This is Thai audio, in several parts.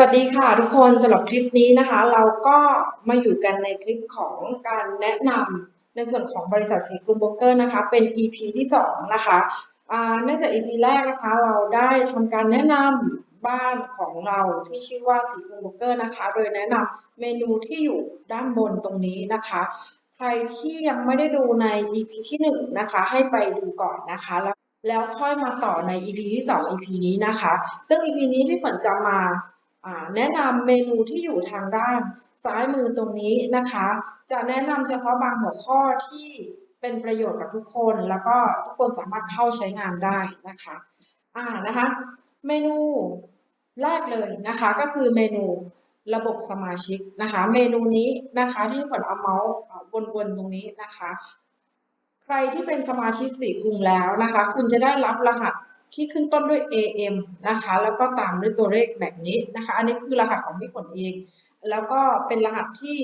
สวัสดีค่ะทุกคนสำหรับคลิปนี้นะคะ เราก็มาอยู่กันในคลิปของการแนะนำในส่วนของบริษัทสีกรุงโบรกเกอร์นะคะเป็น EP ที่สองนะคะเนื่องจาก EP แรกนะคะเราได้ทำการแนะนำบ้านของเราที่ชื่อว่าสีกรุงโบรกเกอร์นะคะ โดยแนะนำเมนูที่อยู่ด้านบนตรงนี้นะคะ ใครที่ยังไม่ได้ดูใน EP ที่หนึ่งนะคะให้ไปดูก่อนนะคะแล้วแล้วค่อยมาต่อใน EP ที่สอง EP นี้นะคะ ซึ่ง EP นี้พี่ฝนจะมา แนะนำเมนูที่อยู่ทางด้านซ้ายมือตรงนี้นะคะ จะแนะนำเฉพาะบางหัวข้อที่เป็นประโยชน์กับทุกคน แล้วก็ทุกคนสามารถเข้าใช้งานได้นะคะอ่านะคะ เมนูแรกเลยนะคะก็คือเมนูระบบสมาชิกนะคะ เมนูนี้นะคะที่ผลเอาเมาส์บนๆตรงนี้นะคะ ใครที่เป็นสมาชิกสีกรุงแล้วนะคะ คุณจะได้รับรหัส ที่ขึ้นต้นด้วย AM นะคะ แล้วก็ตามด้วยตัวเลขแบบนี้นะคะ อันนี้คือรหัสของพี่ฝนเอง แล้วก็เป็นรหัสที่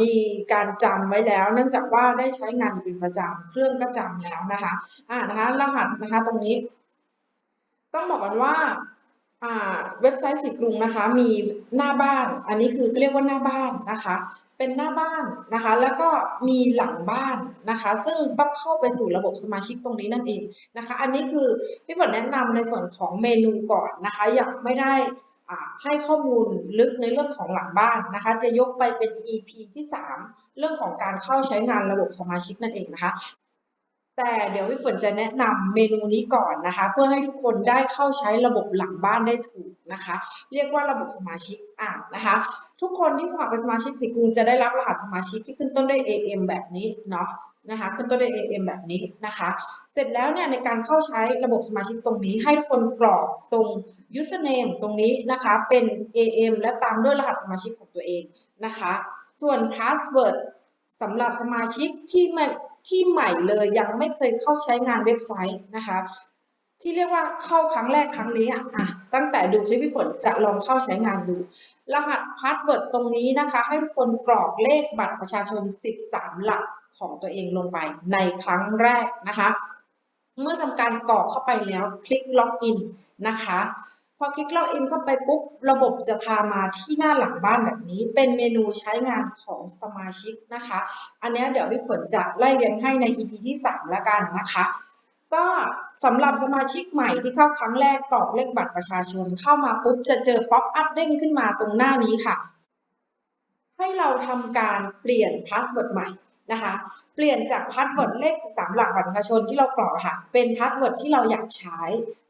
มีการจำไว้แล้ว เนื่องจากว่าได้ใช้งานอยู่เป็นประจำเครื่องก็จำแล้วนะคะอ่านะคะ รหัสนะคะตรงนี้ ต้องบอกกันว่า เว็บไซต์สีกรุงนะคะ มีหน้าบ้าน อันนี้คือเรียกว่าหน้าบ้านนะคะ เป็นหน้าบ้านนะคะ แล้วก็มีหลังบ้านนะคะ ซึ่งต้องเข้าไปสู่ระบบสมาชิกตรงนี้นั่นเองนะคะ อันนี้คือพี่ฝนแนะนำในส่วนของเมนูก่อนนะคะ ยังไม่ได้อ่าให้ข้อมูลลึกในเรื่องของหลังบ้านนะคะ จะยกไปเป็น EP ที่ 3 เรื่องของการเข้าใช้งานระบบสมาชิกนั่นเองนะคะ แต่เดี๋ยวพี่ฝนจะแนะนำเมนูนี้ก่อนนะคะ เพื่อให้ทุกคนได้เข้าใช้ระบบหลังบ้านได้ถูกนะคะ เรียกว่าระบบสมาชิกอ่านนะคะ ทุกคนที่สมัครเป็นสมาชิกสีกรุงจะได้รับรหัสสมาชิกที่ขึ้นต้นด้วย AM แบบนี้เนาะนะคะขึ้นต้นด้วย AM แบบนี้นะคะ เสร็จแล้วเนี่ยในการเข้าใช้ระบบสมาชิกตรงนี้ให้ทุกคนกรอกตรง username ตรงนี้นะคะเป็น AM และตามด้วยรหัสสมาชิกของตัวเองนะคะ ส่วน password สำหรับสมาชิกที่ไม่ ที่ใหม่เลยยังไม่เคยเข้าใช้งานเว็บไซต์นะคะ ที่เรียกว่าเข้าครั้งแรกครั้งนี้อะตั้งแต่ดูคลิปพี่ฝนจะลองเข้าใช้งานดู รหัสพาสเวิร์ดตรงนี้นะคะ ให้ทุกคนกรอกเลขบัตรประชาชน 13 หลักของตัวเองลงไปในครั้งแรกนะคะ เมื่อทำการกรอกเข้าไปแล้วคลิกล็อกอินนะคะ อคลิกล็อกอินเข้าไปปุ๊บ ระบบจะพามาที่หน้าหลังบ้านแบบนี้ เป็นเมนูใช้งานของสมาชิกนะคะ อันนี้เดี๋ยวพี่ฝนจะไล่เรียงให้ใน EP ที่ 3 แล้วกันนะคะ ก็สำหรับสมาชิกใหม่ที่เข้าครั้งแรกกรอกเลขบัตรประชาชนเข้ามาปุ๊บ จะเจอป๊อปอัพเด้งขึ้นมาตรงหน้านี้ค่ะ ให้เราทำการเปลี่ยนพาสเวิร์ดใหม่ นะคะ เปลี่ยนจากพาสเวิร์ดเลข 13 หลักบัตรประชาชนที่เรากรอกค่ะ เป็นพาสเวิร์ดที่เราอยากใช้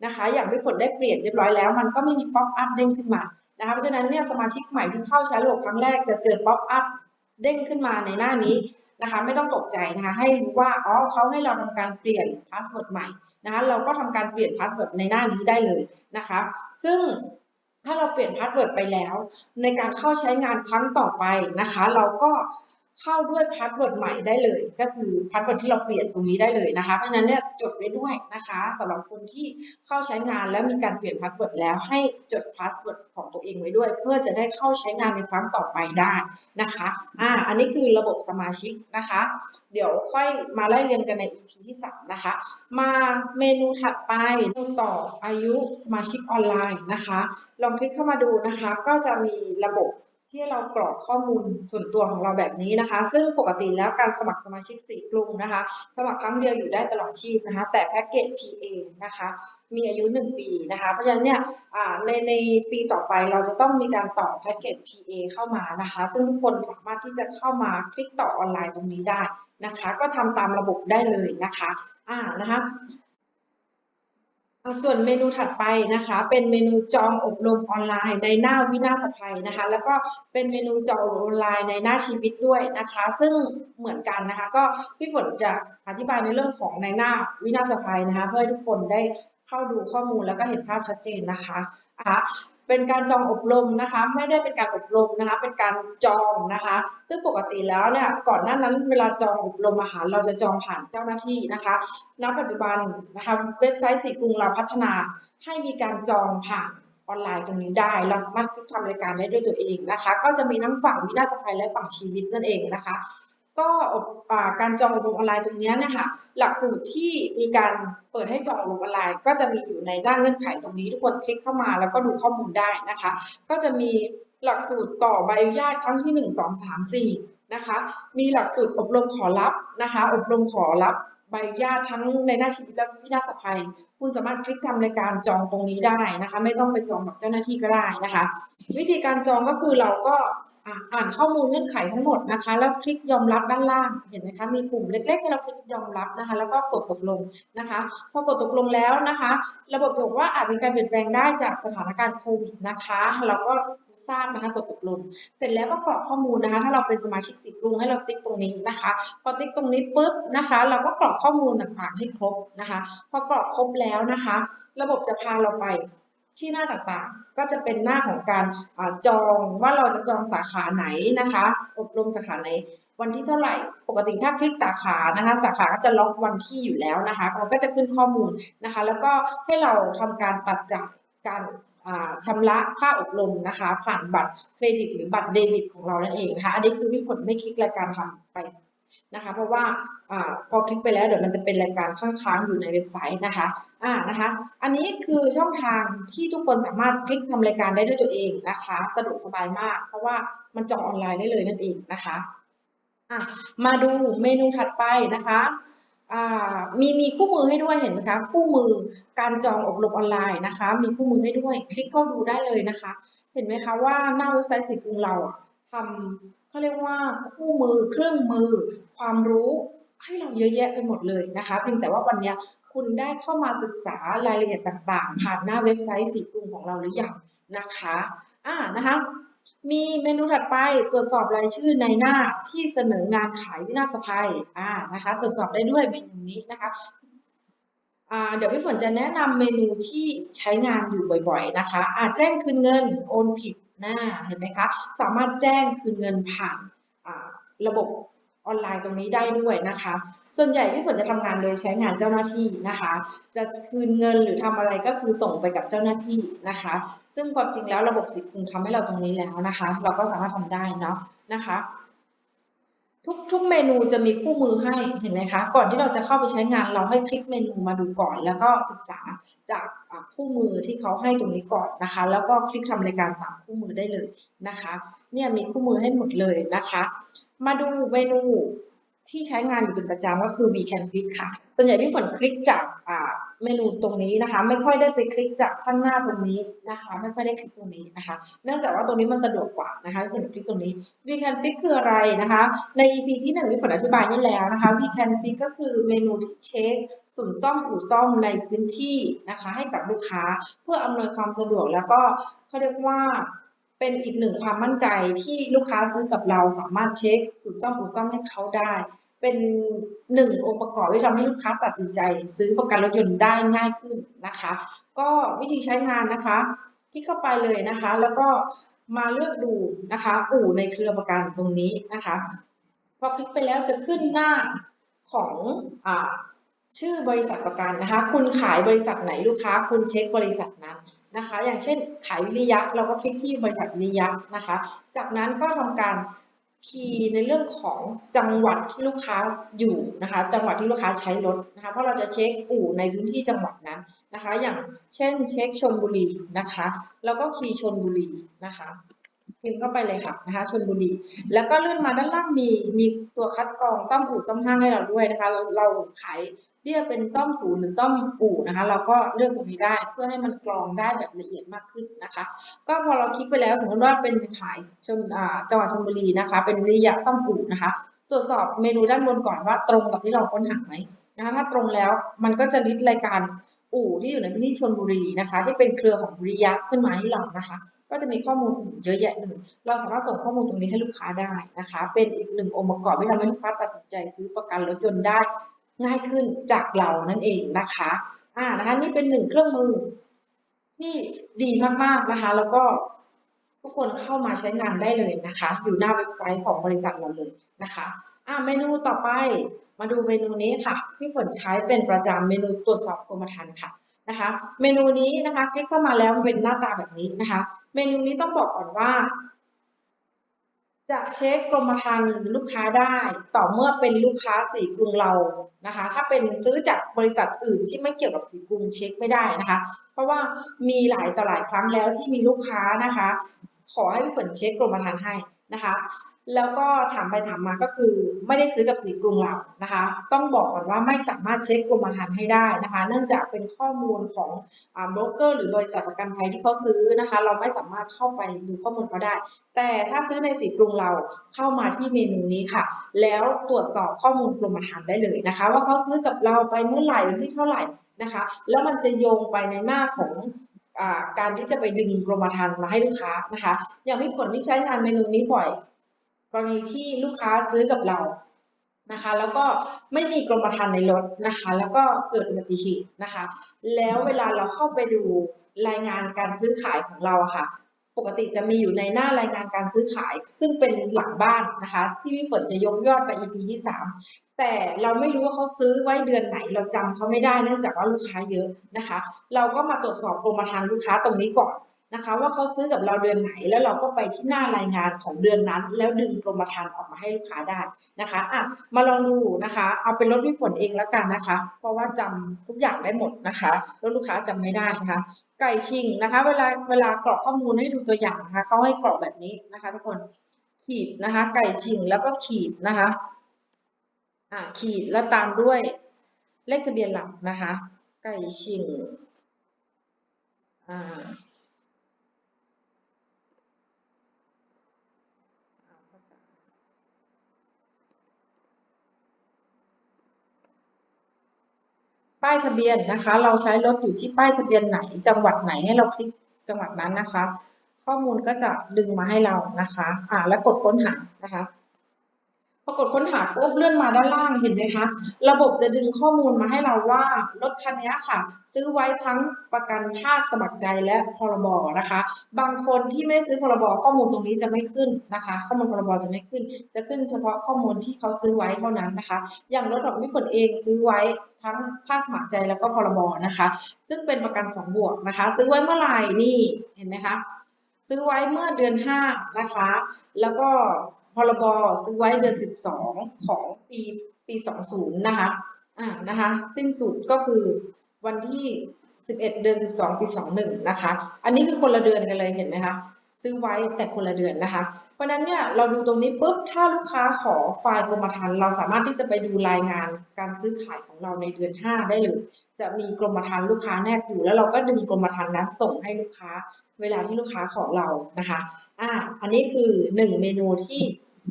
นะคะ อย่างพี่ฝนได้เปลี่ยนเรียบร้อยแล้ว มันก็ไม่มีป๊อปอัพเด้งขึ้นมานะคะ เพราะฉะนั้นเนี่ยสมาชิกใหม่ที่เข้าใช้ระบบครั้งแรกจะเจอป๊อปอัพเด้งขึ้นมาในหน้านี้นะคะไม่ต้องตกใจนะคะให้รู้ว่าอ๋อเขาให้เราทำการเปลี่ยนพาสเวิร์ดใหม่นะคะเราก็ทำการเปลี่ยนพาสเวิร์ดในหน้านี้ได้เลยนะคะซึ่งถ้าเราเปลี่ยนพาสเวิร์ดไปแล้ว ในการเข้าใช้งานครั้งต่อไปนะคะ เราก็ เข้าด้วยพาสเวิร์ดใหม่ได้เลย ก็คือพาสเวิร์ดที่เราเปลี่ยนตรงนี้ได้เลยนะคะ เพราะฉะนั้นเนี่ยจดไว้ด้วยนะคะสำหรับคนที่เข้าใช้งานแล้วมีการเปลี่ยนพาสเวิร์ดแล้วให้จดพาสเวิร์ดของตัวเองไว้ด้วย เพื่อจะได้เข้าใช้งานในครั้งต่อไปได้นะคะอ่าอันนี้คือระบบสมาชิกนะคะ เดี๋ยวค่อยมาไล่เรียงกันใน EP ที่3นะคะ มาเมนูถัดไปเมนูต่ออายุสมาชิกออนไลน์นะคะ ลองคลิกเข้ามาดูนะคะ ก็จะมีระบบ ที่เรากรอกข้อมูลส่วนตัวของเราแบบนี้นะคะ ซึ่งปกติแล้วการสมัครสมาชิกสีกรุงนะคะ สมัครครั้งเดียวอยู่ได้ตลอดชีพนะคะ แต่แพ็กเกจ PA นะคะ มีอายุ 1 ปีนะคะ เพราะฉะนั้นเนี่ยในในปีต่อไปเราจะต้องมีการต่อแพ็กเกจ PA เข้ามานะคะ ซึ่งทุกคนสามารถที่จะเข้ามาคลิกต่อออนไลน์ตรงนี้ได้นะคะ ก็ทำตามระบบได้เลยนะคะอ่านะคะ ส่วนเมนูถัดไปนะคะ เป็นเมนูจองอบรมออนไลน์ในหน้าวินาศภัยนะคะ แล้วก็เป็นเมนูจองอออนไลน์ในหน้าชีวิตด้วยนะคะ ซึ่งเหมือนกันนะคะ ก็พี่ฝนจะอธิบายในเรื่องของในหน้าวินาศภัยนะคะ เพื่อให้ทุกคนได้เข้าดูข้อมูลแล้วก็เห็นภาพชัดเจนนะคะอะ เป็นการจองอบรมนะคะ ไม่ได้เป็นการอบรมนะคะ เป็นการจองนะคะ ซึ่งปกติแล้วเนี่ยก่อนหน้านั้นเวลาจองอบรมอาหารเราจะจองผ่านเจ้าหน้าที่นะคะณปัจจุบันนะคะเว็บไซต์สีกรุงเราพัฒนาให้มีการจองผ่านออนไลน์ตรงนี้ได้ เราสามารถคลิกทำรายการได้ด้วยตัวเองนะคะ ก็จะมีทั้งฝั่งวินาศภัยและฝั่งชีวิตนั่นเองนะคะ ก็การจองอบรมออนไลน์ตรงนี้นะคะหลักสูตรที่มีการเปิดให้จองอบรมออนไลน์ ก็จะมีอยู่ในหน้าเงื่อนไขตรงนี้ทุกคนคลิกเข้ามาแล้วก็ดูข้อมูลได้นะคะ ก็จะมีหลักสูตรต่อใบอนุญาตครั้งที่หนึ่งสองสามสี่นะคะมีหลักสูตรอบรมขอรับนะคะ อบรมขอรับใบอนุญาตทั้งในหน้าชีวิตและวินาศภัย คุณสามารถคลิกทำรายการจองตรงนี้ได้นะคะ ไม่ต้องไปจองกับเจ้าหน้าที่ก็ได้นะคะ วิธีการจองก็คือเราก็ อ่านข้อมูลเงื่อนไขทั้งหมดนะคะ แล้วคลิกยอมรับด้านล่างเห็นไหมคะมีปุ่มเล็กๆให้เราคลิกยอมรับนะคะ แล้วก็กดตกลงนะคะพอกดตกลงแล้วนะคะ ระบบจะบอกว่าอาจมีการเปลี่ยนแปลงได้จากสถานการณ์โควิดนะคะเราก็ทราบนะคะกดตกลง เสร็จแล้วก็กรอกข้อมูลนะคะ ถ้าเราเป็นสมาชิกสิทธิ์กรุงให้เราติ๊กตรงนี้นะคะ พอติ๊กตรงนี้ปุ๊บนะคะ เราก็กรอกข้อมูลต่างๆให้ครบนะคะ พอกรอกครบแล้วนะคะ ระบบจะพาเราไป ที่หน้าต่างๆ ก็จะเป็นหน้าของการอจองว่าเราจะจองสาขาไหนนะคะ อบรมสาขาไหน วันที่เท่าไหร่ ปกติถ้าคลิกสาขานะคะ สาขาก็จะล็อกวันที่อยู่แล้วนะคะเราก็จะขึ้นข้อมูลนะคะ แล้วก็ให้เราทำการตัดจากการอ่าชำระค่าอบรมนะคะ ผ่านบัตรเครดิตหรือบัตรเดบิตของเรานั่นเองนะคะ อันนี้คือพี่ฝนไม่คลิกรายการทำไป นะคะ เพราะว่าอพอคลิกไปแล้วเดี๋ยวมันจะเป็นรายการค้างๆอยู่ในเว็บไซต์นะคะอ่านะคะ อันนี้คือช่องทางที่ทุกคนสามารถคลิกทำรายการได้ด้วยตัวเองนะคะ สะดวกสบายมาก เพราะว่ามันจองออนไลน์ได้เลยนั่นเองนะคะอะมาดูเมนูถัดไปนะคะมีมีคู่มือให้ด้วยเห็นไหมคะคู่มือการจองอบรมออนไลน์นะคะ มีคู่มือให้ด้วยคลิกเข้าดูได้เลยนะคะ เห็นไหมคะว่าหน้าเว็บไซต์สิทธิ์กรุงเราทำเขาเรียกว่าคู่มือเครื่องมือ ความรู้ให้เราเยอะแยะไปหมดเลยนะคะเพียงแต่ว่าวันนี้คุณได้เข้ามาศึกษารายละเอียดต่างๆ ผ่านหน้าเว็บไซต์สิทธิ์กรุงของเราหรือยังนะคะอ่านะคะมีเมนูถัดไปตรวจสอบรายชื่อในหน้าที่เสนองานขายวินาศภัยอ่านะคะ ตรวจสอบได้ด้วยเมนูนี้นะคะเดี๋ยวพี่ฝนจะแนะนำเมนูที่ใช้งานอยู่บ่อย ๆ นะคะอาจแจ้งคืนเงินโอนผิดหน้าเห็นไหมคะ สามารถแจ้งคืนเงินผ่านระบบ ออนไลน์ตรงนี้ได้ด้วยนะคะ ส่วนใหญ่พี่ฝนจะทำงานโดยใช้งานเจ้าหน้าที่นะคะ จะคืนเงินหรือทำอะไรก็คือส่งไปกับเจ้าหน้าที่นะคะ ซึ่งความจริงแล้วระบบสิทธิ์คงทำให้เราตรงนี้แล้วนะคะ เราก็สามารถทำได้เนาะนะคะทุกทุกเมนูจะมีคู่มือให้เห็นไหมคะ ก่อนที่เราจะเข้าไปใช้งานเราให้คลิกเมนูมาดูก่อน แล้วก็ศึกษาจากคู่มือที่เขาให้ตรงนี้ก่อนนะคะ แล้วก็คลิกทำรายการตามคู่มือได้เลยนะคะ เนี่ยมีคู่มือให้หมดเลยนะคะ มาดูเมนูที่ใช้งานอยู่เป็นประจำก็คือ we can click ค่ะ ส่วนใหญ่พี่ฝนคลิกจากเมนูตรงนี้นะคะ ไม่ค่อยได้ไปคลิกจากข้างหน้าตรงนี้นะคะ ไม่ค่อยได้คลิกตรงนี้นะคะ เนื่องจากว่าตรงนี้มันสะดวกกว่านะคะพี่ฝนคลิกตรงนี้ we can fix คืออะไรนะคะ ใน EP ที่หนึ่งพี่ฝนอธิบายให้แล้วนะคะ we can fix ก็คือเมนูที่เช็คศูนย์ซ่อมอู่ซ่อมในพื้นที่นะคะ ให้กับลูกค้าเพื่ออำนวยความสะดวกแล้วก็เขาเรียกว่า เป็นอีกหนึ่งความมั่นใจที่ลูกค้าซื้อกับเราสามารถเช็คศูนย์ซ่อมอู่ซ่อมให้เขาได้ เป็นหนึ่งองค์ประกอบที่ทำให้ลูกค้าตัดสินใจ ซื้อประกันรถยนต์ได้ง่ายขึ้นนะคะ ก็วิธีใช้งานนะคะคลิกเข้าไปเลยนะคะ แล้วก็มาเลือกดูนะคะ อู่ในเครือประกันตรงนี้นะคะพอคลิกไปแล้วจะขึ้นหน้าของอ่าชื่อบริษัทประกันนะคะ คุณขายบริษัทไหนลูกค้า คุณเช็คบริษัทนั้น นะคะ อย่างเช่นขายวิริยะเราก็คลิกที่บริษัทวิริยะนะคะ จากนั้นก็ทำการคีย์ในเรื่องของจังหวัดที่ลูกค้าอยู่นะคะ จังหวัดที่ลูกค้าใช้รถนะคะ เพราะเราจะเช็คอู่ในพื้นที่จังหวัดนั้นนะคะ อย่างเช่นเช็คชลบุรีนะคะ แล้วก็คีย์ชลบุรีนะคะพิมพ์เข้าไปเลยค่ะนะคะชลบุรี แล้วก็เลื่อนมาด้านล่างมีมีตัวคัดกรองซ่อมอู่ซ่อมห้างให้เราด้วยนะคะ เราเราขาย เบี้ยเป็นซ่อมศูนย์หรือซ่อมอู่นะคะ เราก็เลือกตรงนี้ได้เพื่อให้มันกรองได้แบบละเอียดมากขึ้นนะคะ ก็พอเราคลิกไปแล้วสมมติว่าเป็นขายชนจังหวัดชลบุรีนะคะ เป็นริยะซ่อมอู่นะคะ ตรวจสอบเมนูด้านบนก่อนว่าตรงกับที่เราค้นหาไหมนะคะถ้าตรงแล้วมันก็จะลิสต์รายการอู่ที่อยู่ในพื้นที่ชลบุรีนะคะ ที่เป็นเครือของวิริยะขึ้นมาให้เรานะคะ ก็จะมีข้อมูลเยอะแยะเลยเราสามารถส่งข้อมูลตรงนี้ให้ลูกค้าได้นะคะ เป็นอีกหนึ่งองค์ประกอบที่ทำให้ลูกค้าตัดสินใจซื้อประกันรถยนต์ได้ ง่ายขึ้นจากเรานั่นเองนะคะอ่านะคะนี่เป็นหนึ่งเครื่องมือ ที่ดีมากๆนะคะ แล้วก็ทุกคนเข้ามาใช้งานได้เลยนะคะ อยู่หน้าเว็บไซต์ของบริษัทเราเลยนะคะอ่าเมนูต่อไปมาดูเมนูนี้ค่ะพี่ฝนใช้เป็นประจำเมนูตรวจสอบกรมธรรม์ค่ะนะคะ เมนูนี้นะคะคลิกเข้ามาแล้วเป็นหน้าตาแบบนี้นะคะ เมนูนี้ต้องบอกก่อนว่า จะเช็คกรมธรรม์ลูกค้าได้ต่อเมื่อเป็นลูกค้าสีกรุงเรานะคะ ถ้าเป็นซื้อจากบริษัทอื่นที่ไม่เกี่ยวกับสีกรุงเช็คไม่ได้นะคะ เพราะว่ามีหลายต่อหลายครั้งแล้วที่มีลูกค้านะคะ ขอให้พี่ฝนเช็คกรมธรรม์ให้นะคะ แล้วก็ถามไปถามมาก็คือไม่ได้ซื้อกับสีกรุงเรานะคะ ต้องบอกก่อนว่าไม่สามารถเช็คกรมธรรม์ให้ได้นะคะ เนื่องจากเป็นข้อมูลของอ่าโบรกเกอร์หรือบริษัทประกันภัยที่เขาซื้อนะคะ เราไม่สามารถเข้าไปดูข้อมูลเขาได้ แต่ถ้าซื้อในสีกรุงเราเข้ามาที่เมนูนี้ค่ะ แล้วตรวจสอบข้อมูลกรมธรรม์ได้เลยนะคะ ว่าเขาซื้อกับเราไปเมื่อไหร่วันที่เท่าไหร่นะคะ แล้วมันจะโยงไปในหน้าของอ่าการที่จะไปดึงกรมธรรม์มาให้ลูกค้านะคะ อย่างพี่ผลที่ใช้งานเมนูนี้บ่อย กรณีที่ลูกค้าซื้อกับเรานะคะ แล้วก็ไม่มีกรมธรรม์ในรถนะคะ แล้วก็เกิดอุบัติเหตุนะคะ แล้วเวลาเราเข้าไปดูรายงานการซื้อขายของเราค่ะ ปกติจะมีอยู่ในหน้ารายงานการซื้อขาย ซึ่งเป็นหลังบ้านนะคะ ที่พี่ฝนจะยกยอดไป EP ที่สามแต่เราไม่รู้ว่าเขาซื้อไว้เดือนไหน เราจำเขาไม่ได้เนื่องจากว่าลูกค้าเยอะนะคะ เราก็มาตรวจสอบกรมธรรม์ลูกค้าตรงนี้ก่อน นะคะ ว่าเขาซื้อกับเราเดือนไหน แล้วเราก็ไปที่หน้ารายงานของเดือนนั้น แล้วดึงกรมธรรม์ออกมาให้ลูกค้าได้นะคะอะมาลองดูนะคะ เอาเป็นรถพี่ฝนเองแล้วกันนะคะ เพราะว่าจำทุกอย่างได้หมดนะคะรถลูกค้าจำไม่ได้นะคะ ไก่ชิงนะคะ เวลาเวลากรอกข้อมูลให้ดูตัวอย่างนะคะเขาให้กรอกแบบนี้นะคะ ทุกคนขีดนะคะ ไก่ชิงแล้วก็ขีดนะคะอ่าขีดแล้วตามด้วยเลขทะเบียนหลักนะคะ ไก่ชิงอ่า ป้ายทะเบียนนะคะ เราใช้รถอยู่ที่ป้ายทะเบียนไหน จังหวัดไหนให้เราคลิกจังหวัดนั้นนะคะ ข้อมูลก็จะดึงมาให้เรานะคะอ่าแล้วกดค้นหานะคะพอกดค้นหาปุ๊บเลื่อนมาด้านล่างเห็นไหมคะ ระบบจะดึงข้อมูลมาให้เราว่ารถคันนี้ค่ะ ซื้อไว้ทั้งประกันภาคสมัครใจและพรบนะคะ บางคนที่ไม่ได้ซื้อพรบข้อมูลตรงนี้จะไม่ขึ้นนะคะ ข้อมูลพรบจะไม่ขึ้น จะขึ้นเฉพาะข้อมูลที่เขาซื้อไว้เท่านั้นนะคะ อย่างรถของพี่ฝนเองซื้อไว้ ทั้งภาคสมัครใจแล้วก็พรบนะคะ ซึ่งเป็นประกันสองบวกนะคะ ซื้อไว้เมื่อไหร่นี่เห็นไหมคะซื้อไว้เมื่อเดือนห้านะคะ แล้วก็พรบซื้อไว้เดือนสิบสองของปีปีสองศูนย์นะคะอ่านะคะสิ้นสุดก็คือวันที่สิบเอ็ดเดือนสิบสองปีสองหนึ่งนะคะ อันนี้คือคนละเดือนกันเลยเห็นไหมคะซื้อไว้แต่คนละเดือนนะคะ เพราะนั้นเนี่ยเราดูตรงนี้ปุ๊บถ้าลูกค้าขอไฟล์กรมธรรม์เราสามารถที่จะไปดูรายงานการซื้อขายของเราในเดือนห้าได้เลยจะมีกรมธรรม์ลูกค้าแนบอยู่ แล้วเราก็ดึงกรมธรรม์นั้นส่งให้ลูกค้า เวลาที่ลูกค้าขอเรานะคะอ่าอันนี้คือหนึ่งเมนูที่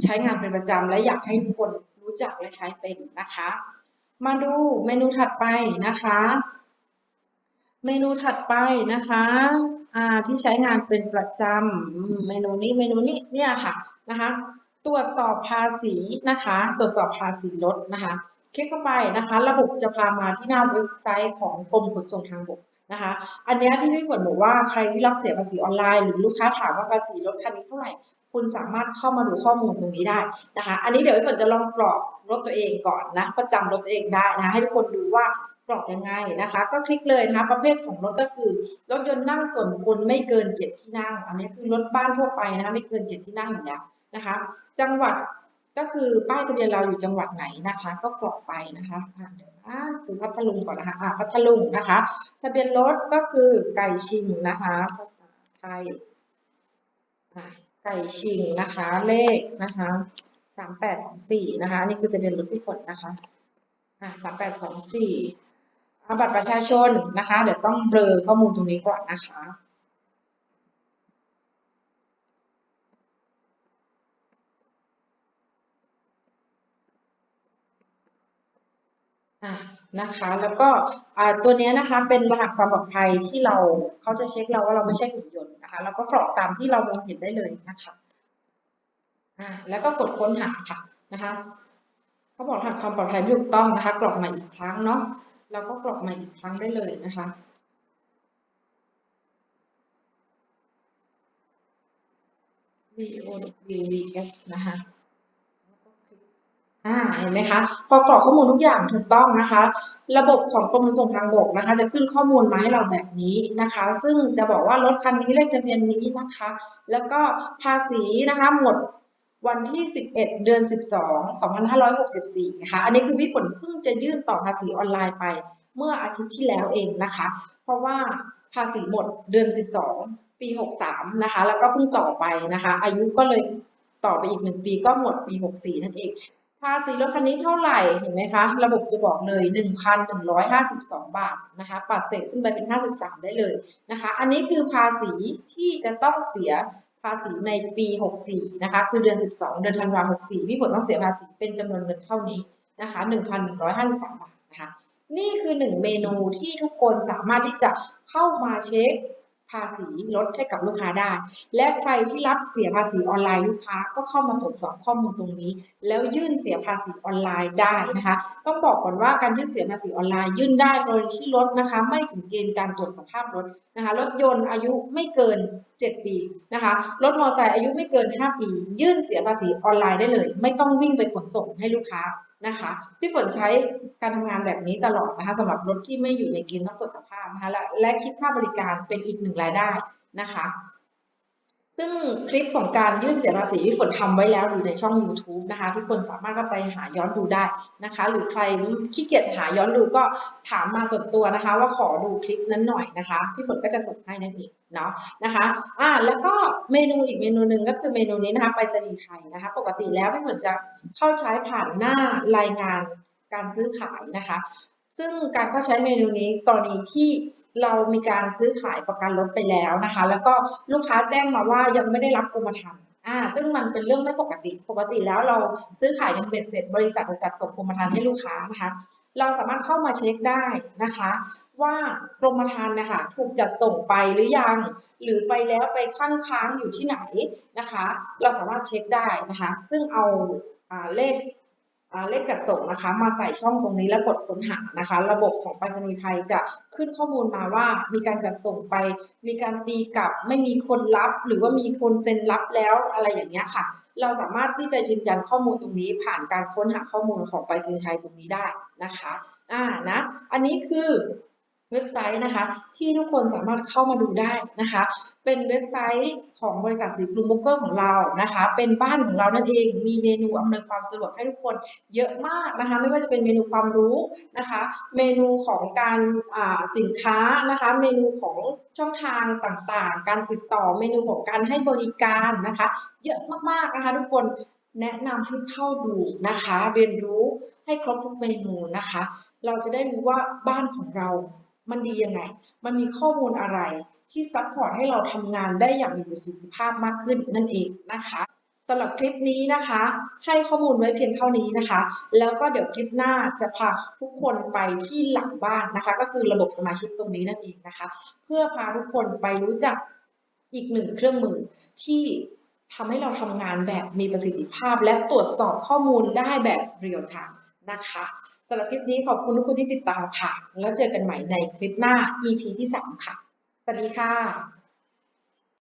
ใช้งานเป็นประจำและอยากให้ทุกคนรู้จักและใช้เป็นนะคะ มาดูเมนูถัดไปนะคะ เมนูถัดไปนะคะอ่าที่ใช้งานเป็นประจำเมนูนี้เมนูนี้เนี่ยค่ะนะคะตรวจสอบภาษีนะคะ ตรวจสอบภาษีรถนะคะ คลิกเข้าไปนะคะ ระบบจะพามาที่หน้าเว็บไซต์ของกรมขนส่งทางบกนะคะ อันนี้ที่พี่ฝนบอกว่าใครที่รับเสียภาษีออนไลน์หรือลูกค้าถามว่าภาษีรถคันนี้เท่าไหร่ คุณสามารถเข้ามาดูข้อมูลตรงนี้ได้นะคะ อันนี้เดี๋ยวพี่ฝนจะลองกรอกรถตัวเองก่อนนะประจำรถตัวเองได้นะให้ทุกคนดูว่า กรอกยังไงนะคะ ก็คลิกเลยนะคะ ประเภทของรถก็คือ รถยนต์นั่งส่วนบุคคลไม่เกินเจ็ดที่นั่ง อันนี้คือรถบ้านทั่วไปนะคะ ไม่เกินเจ็ดที่นั่งอย่างเงี้ยนะคะ จังหวัดก็คือป้ายทะเบียนเราอยู่จังหวัดไหนนะคะ ก็กรอกไปนะคะอะเดี๋ยวนะดูพัทลุงก่อนนะคะอ่าพัทลุงนะคะ ทะเบียนรถก็คือไก่ชิงนะคะภาษาไทยไก่ชิงนะคะ เลขนะคะสามแปดสองสี่นะคะนี่คือทะเบียนรถพี่ฝนนะคะอะสามแปดสองสี่ บัตรประชาชนนะคะ เดี๋ยวต้องเบลอข้อมูลตรงนี้ก่อนนะคะอะนะคะ แล้วก็อ่าตัวนี้นะคะเป็นรหัสความปลอดภัยที่เราเขาจะเช็คเราว่าเราไม่ใช่หุ่นยนต์นะคะ แล้วก็กรอกตามที่เรามองเห็นได้เลยนะคะอ่าแล้วก็กดค้นหาค่ะนะคะเขาบอกรหัสความปลอดภัยไม่ถูกต้องนะคะ กรอกใหม่อีกครั้งเนาะ เราก็กรอกใหม่อีกครั้งได้เลยนะคะ V O W V S นะคะอ่าเห็นไหมคะ พอกรอกข้อมูลทุกอย่างถูกต้องนะคะ ระบบของกรมขนส่งทางบกนะคะ จะขึ้นข้อมูลมาให้เราแบบนี้นะคะ ซึ่งจะบอกว่ารถคันนี้เลขทะเบียนนี้นะคะ แล้วก็ภาษีนะคะหมวด วันที่ 11 เดือน 12 2564 นะคะ อันนี้คือพี่ฝนเพิ่งจะยื่นต่อภาษีออนไลน์ไป เมื่ออาทิตย์ที่แล้วเองนะคะ เพราะว่าภาษีหมดเดือน 12 ปี 63 นะคะ แล้วก็เพิ่งต่อไปนะคะ อายุก็เลยต่อไปอีกหนึ่งปีก็หมดปี 64 นั่นเอง ภาษีรถคันนี้เท่าไหร่ เห็นไหมคะ ระบบจะบอกเลย 1,152 บาทนะคะ ปัดเศษขึ้นไปเป็น 53 ได้เลยนะคะ อันนี้คือภาษีที่จะต้องเสีย ภาษีในปี 64 นะคะ คือเดือน 12 เดือนธันวาคม 64พี่ฝนต้องเสียภาษีเป็นจำนวนเงินเท่านี้นะคะ 1,153 บาทนะคะ นี่คือหนึ่งเมนูที่ทุกคนสามารถที่จะเข้ามาเช็คภาษีลดให้กับลูกค้าได้ และใครที่รับเสียภาษีออนไลน์ลูกค้าก็เข้ามาตรวจสอบข้อมูลตรงนี้ แล้วยื่นเสียภาษีออนไลน์ได้นะคะ ต้องบอกก่อนว่าการยื่นเสียภาษีออนไลน์ยื่นได้กรณีที่รถนะคะ ไม่ถึงเกณฑ์การตรวจสภาพรถนะคะ รถยนต์อายุไม่เกิน 7 ปีนะคะรถมอเตอร์ไซค์อายุไม่เกิน 5 ปี ยื่นเสียภาษีออนไลน์ได้เลย ไม่ต้องวิ่งไปขนส่งให้ลูกค้านะคะพี่ฝนใช้การทำงานแบบนี้ตลอดนะคะสำหรับรถที่ไม่อยู่ในเกณฑ์ต้องตรวจสภาพนะคะและและคิดค่าบริการเป็นอีกหนึ่งรายได้นะคะ ซึ่งคลิปของการยื่นเสียภาษีพี่ฝนทำไว้แล้วอยู่ในช่อง YouTube นะคะ ทุกคนสามารถก็ไปหาย้อนดูได้นะคะ หรือใครขี้เกียจหาย้อนดูก็ถามมาส่วนตัวนะคะ ว่าขอดูคลิปนั้นหน่อยนะคะพี่ฝนก็จะส่งให้นั่นเองเนาะนะคะอ่าแล้วก็เมนูอีกเมนูหนึ่งก็คือเมนูนี้นะคะไปรษณีไทยนะคะ ปกติแล้วพี่ฝนจะเข้าใช้ผ่านหน้ารายงานการซื้อขายนะคะ ซึ่งการเข้าใช้เมนูนี้กรณีที่ เรามีการซื้อขายประกันรถไปแล้วนะคะ แล้วก็ลูกค้าแจ้งมาว่ายังไม่ได้รับกรมธรรม์อ่า ซึ่งมันเป็นเรื่องไม่ปกติ ปกติแล้วเราซื้อขายกันเบ็ดเสร็จ บริษัทจะจัดส่งกรมธรรม์ให้ลูกค้านะคะ เราสามารถเข้ามาเช็คได้นะคะ ว่ากรมธรรม์นะคะถูกจัดส่งไปหรือยัง หรือไปแล้วไปค้างค้างอยู่ที่ไหนนะคะ เราสามารถเช็คได้นะคะ ซึ่งเอาเลข เลขจัดส่งนะคะ มาใส่ช่องตรงนี้แล้วกดค้นหานะคะ ระบบของไปรษณีย์ไทยจะขึ้นข้อมูลมาว่ามีการจัดส่งไป มีการตีกลับไม่มีคนรับ หรือว่ามีคนเซ็นรับแล้วอะไรอย่างเงี้ยค่ะ เราสามารถที่จะยืนยันข้อมูลตรงนี้ ผ่านการค้นหาข้อมูลของไปรษณีย์ไทยตรงนี้ได้นะคะอ่านะอันนี้คือ เว็บไซต์นะคะ ที่ทุกคนสามารถเข้ามาดูได้นะคะ เป็นเว็บไซต์ของบริษัทสีกรุงบรกเกอร์ของเรานะคะ เป็นบ้านของเรานั่นเอง มีเมนูอำนวยความสะดวกให้ทุกคนเยอะมากนะคะ ไม่ว่าจะเป็นเมนูความรู้นะคะ เมนูของการสินค้านะคะ เมนูของช่องทางต่างๆ การติดต่อ เมนูของการให้บริการนะคะ เยอะมากๆนะคะ ทุกคนแนะนำให้เข้าดูนะคะ เรียนรู้ให้ครบทุกเมนูนะคะ เราจะได้รู้ว่าบ้านของเรา มันดียังไง มันมีข้อมูลอะไรที่ซัพพอร์ตให้เราทำงานได้อย่างมีประสิทธิภาพมากขึ้นนั่นเองนะคะสำหรับคลิปนี้นะคะ ให้ข้อมูลไว้เพียงเท่านี้นะคะ แล้วก็เดี๋ยวคลิปหน้าจะพาทุกคนไปที่หลังบ้านนะคะ ก็คือระบบสมาชิกตรงนี้นั่นเองนะคะ เพื่อพาทุกคนไปรู้จักอีกหนึ่งเครื่องมือที่ทำให้เราทำงานแบบมีประสิทธิภาพและตรวจสอบข้อมูลได้แบบเรียลไทม์นะคะ สำหรับคลิปนี้ขอบคุณทุกคนที่ติดตามค่ะ แล้วเจอกันใหม่ในคลิปหน้า EP ที่ 3 ค่ะ สวัสดีค่ะ